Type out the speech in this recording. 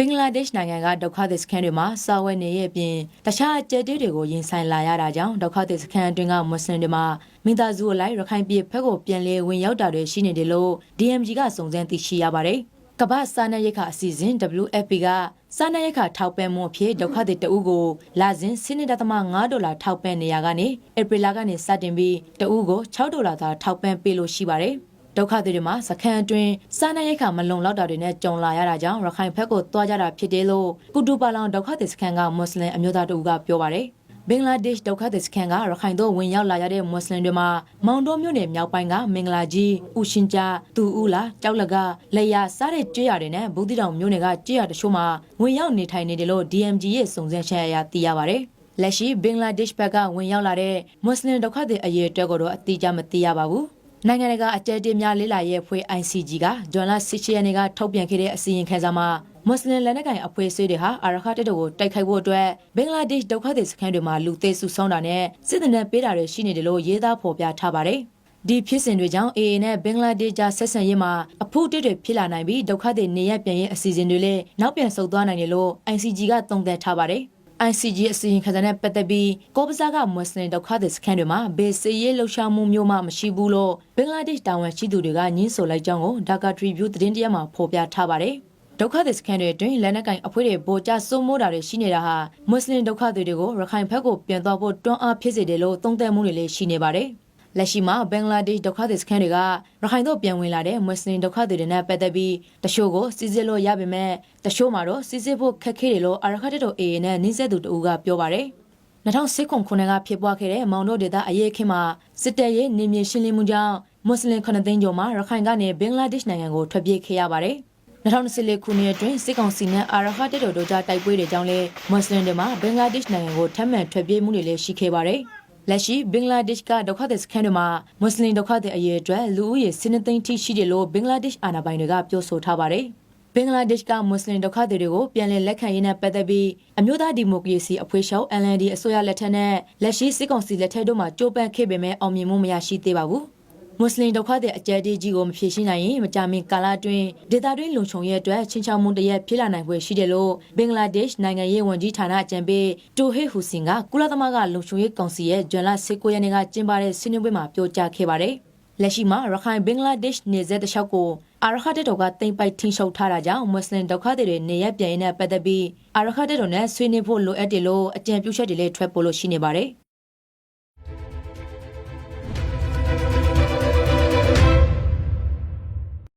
ဘင်္ဂလားဒေ့ရှ်နိုင်ငံကဒုက္ခသည်စခန်းတွေမှာစာဝတ်နေရဲ့အပြင်တခြားအကျက်တေးတွေကိုရင်ဆိုင်လာရတာကြောင့်ဒုက္ခသည်စခန်းအတွင်းကမွတ်စလင်တွေမှာမိသားစုအလိုက်ရခိုင်ပြည်ဖက်ကိုပြန်လည်ဝင်ရောက်တာတွေရှိနေတယ်လို့ DMG ကစုံစမ်းသိရှိရပါတယ်။ကမ္ဘာစားနပ်ရိက္ခာအစီအစဉ် WFP ကစားနပ်ရိက္ခာထောက်ပံ့မှုအဖြစ်ဒုက္ခသည်တအုပ်ကိုလာစဉ်7.5ဒေါ်လာထောက်ပံ့နေရကနေဧပြီလကနေစတင်ပြီးတအုပ်ကို6ဒေါ်လာသာထောက်ပံ့ပေးလို့ရှိပါတယ်။ ဒုက္ခသည်တွေမှာစခန်းအတွင်းစားနပ်ရိက္ခာမလုံလောက်တာတွေနဲ့ကြုံလာရတာကြောင့်ရခိုင်ဘက်ကိုသွားကြတာဖြစ်တယ်လို့ကုတူပါလောင်ဒုက္ခသည်စခန်းကမွတ်စလင်အမျိုးသားတို့ကပြောပါတယ်။ဘင်္ဂလားဒေ့ရှ်ဒုက္ခသည်စခန်းကရခိုင်တို့ဝင်ရောက်လာရတဲ့မွတ်စလင်တွေမှာမောင်တော်မြို့နယ်မြောက်ပိုင်းကမင်္ဂလာကြီး၊ဥရှင်ကျ၊တူဦးလာ၊ကြောက်လက၊လေယာစားတဲ့ကြေးရတွေနဲ့ဗုဒ္ဓတောင်မြို့နယ်ကကြေးရတချို့မှာဝင်ရောက်နေထိုင်နေတယ်လို့ DMG ရဲ့စုံစမ်းချက်အရသိရပါတယ်။လက်ရှိဘင်္ဂလားဒေ့ရှ်ဘက်ကဝင်ရောက်လာတဲ့မွတ်စလင်ဒုက္ခသည်အရေးအတွက်ကတော့အတိအကျမသိရပါဘူး။ နိုင်ငံတကာအကြက်တေးများလေးလာရဲ့ဖွဲ့ ICG ကဂျွန်လာ16ရက်နေ့ကထုတ်ပြန်ခဲ့တဲ့အစီရင်ခံစာမှာမွတ်စလင်လက်နက်ကိုင်အဖွဲ့အစည်းတွေဟာအာရခတက်တို့ကိုတိုက်ခိုက်ဖို့အတွက်ဘင်္ဂလားဒေ့ရှ်ဒုက္ခသည်စခန်းတွေမှာလူသေးစုဆောင်းတာနဲ့စစ်တပ်နဲ့ပေးတာတွေရှိနေတယ်လို့ရေးသားဖော်ပြထားပါတယ်။ဒီဖြစ်စဉ်တွေကြောင့် AA နဲ့ဘင်္ဂလားဒေ့ရှ်ကြားဆက်ဆံရေးမှာအဖို့တစ်တွေဖြစ်လာနိုင်ပြီးဒုက္ခသည်နေရပ်ပြန်ရေးအစီအစဉ်တွေလည်းနောက်ပြန်ဆုတ်သွားနိုင်တယ်လို့ ICG ကသုံးသပ်ထားပါတယ်။ ICG အစီရင်ခံစာနဲ့ပတ်သက်ပြီးကောပစားကမွတ်စလင်ဒုက္ခသည်စခန်းတွေမှာဘေးစီရေးလှုပ်ရှားမှုမျိုးမှမရှိဘူးလို့ဘင်္ဂလားဒေ့ရှ်တာဝန်ရှိသူတွေကညှင်းဆိုလိုက်ကြောင်းကို Dhaka Tribune သတင်းတရက်မှာဖော်ပြထားပါတယ်။ဒုက္ခသည်စခန်းတွေအတွင်းလက်နက်ကင်အဖွဲ့တွေဗိုလ်ချစိုးမိုးတာတွေရှိနေတာဟာမွတ်စလင်ဒုက္ခသည်တွေကိုရခိုင်ဘက်ကိုပြန်သွားဖို့တွန်းအားဖြစ်စေတယ်လို့သုံးသပ်မှုတွေလည်းရှိနေပါတယ်။ လက်ရှိမှာဘင်္ဂလားဒေ့ရှ်ဒုက္ခသည်စခန်းတွေကရခိုင်တို့ပြန်ဝင်လာတဲ့မွတ်စလင်ဒုက္ခသည်တွေနဲ့ပတ်သက်ပြီးတချို့ကိုစီစစ်လို့ရပေမဲ့တချို့မှာတော့စီစစ်ဖို့ခက်ခဲတယ်လို့အာရခတ်တော် AA နဲ့နှိစက်သူတူကပြောပါတယ်။2019ခုနှစ်ကဖြစ်ပွားခဲ့တဲ့မောင်တို့ဒေသအရေးခင်းမှာစစ်တပ်ရဲ့နေမြေရှင်းလင်းမှုကြောင့်မွတ်စလင်9သိန်းကျော်မှာရခိုင်ကနေဘင်္ဂလားဒေ့ရှ်နိုင်ငံကိုထွက်ပြေးခဲ့ရပါတယ်။2014ခုနှစ်အတွင်းစစ်ကောင်စီနဲ့အာရခတ်တော်တို့ကြားတိုက်ပွဲတွေကြောင့်လည်းမွတ်စလင်တွေမှာဘင်္ဂလားဒေ့ရှ်နိုင်ငံကိုထပ်မံထွက်ပြေးမှုတွေလည်းရှိခဲ့ပါတယ်။ လက်ရှိဘင်္ဂလားဒေ့ရှ်ကဒုက္ခသည်စခန်းတွေမှာမွတ်စလင်ဒုက္ခသည်အရေးအတွက်လူဦးရေ12သိန်းထိရှိတယ်လို့ဘင်္ဂလားဒေ့ရှ်အာဏာပိုင်တွေကပြောဆိုထားပါတယ်။ဘင်္ဂလားဒေ့ရှ်ကမွတ်စလင်ဒုက္ခသည်တွေကိုပြန်လည်လက်ခံရေးနဲ့ပတ်သက်ပြီးအမျိုးသားဒီမိုကရေစီအဖွဲ့ချုပ် LND အစိုးရလက်ထက်နဲ့လက်ရှိစစ်ကောင်စီလက်ထက်တို့မှာကြိုးပမ်းခဲ့ပေမဲ့အောင်မြင်မှုမရရှိသေးပါဘူး။ မွတ်စလင်ဒုက္ခသည်အကြမ်းတေးကြီးကိုမဖြေရှင်းနိုင်ရင်မကြမီကာလအတွင်းဒေသတွင်းလုံခြုံရေးအတွက်ချင်းချောင်မှုတရက်ဖြစ်လာနိုင်ဖွယ်ရှိတယ်လို့ဘင်္ဂလားဒေ့ရှ်နိုင်ငံရေးဝန်ကြီးဌာနအကြံပေးတိုဟေဟူစင်ကကုလသမဂ္ဂလုံခြုံရေးကောင်စီရဲ့ဂျွန်လ19ရက်နေ့ကကျင်းပတဲ့ဆွေးနွေးပွဲမှာပြောကြားခဲ့ပါတယ်။လက်ရှိမှာရခိုင်ဘင်္ဂလားဒေ့ရှ်နေဆက်တလျှောက်ကိုအာရခတက်တော်ကတင်ပိုက်ထိန်ရှုပ်ထားတာကြောင့်မွတ်စလင်ဒုက္ခသည်တွေနေရပ်ပြန်ရေးနဲ့ပတ်သက်ပြီးအာရခတက်တော်နဲ့ဆွေးနွေးဖို့လိုအပ်တယ်လို့အကြံပြုချက်တွေလည်းထွက်ပေါ်လို့ရှိနေပါတယ်။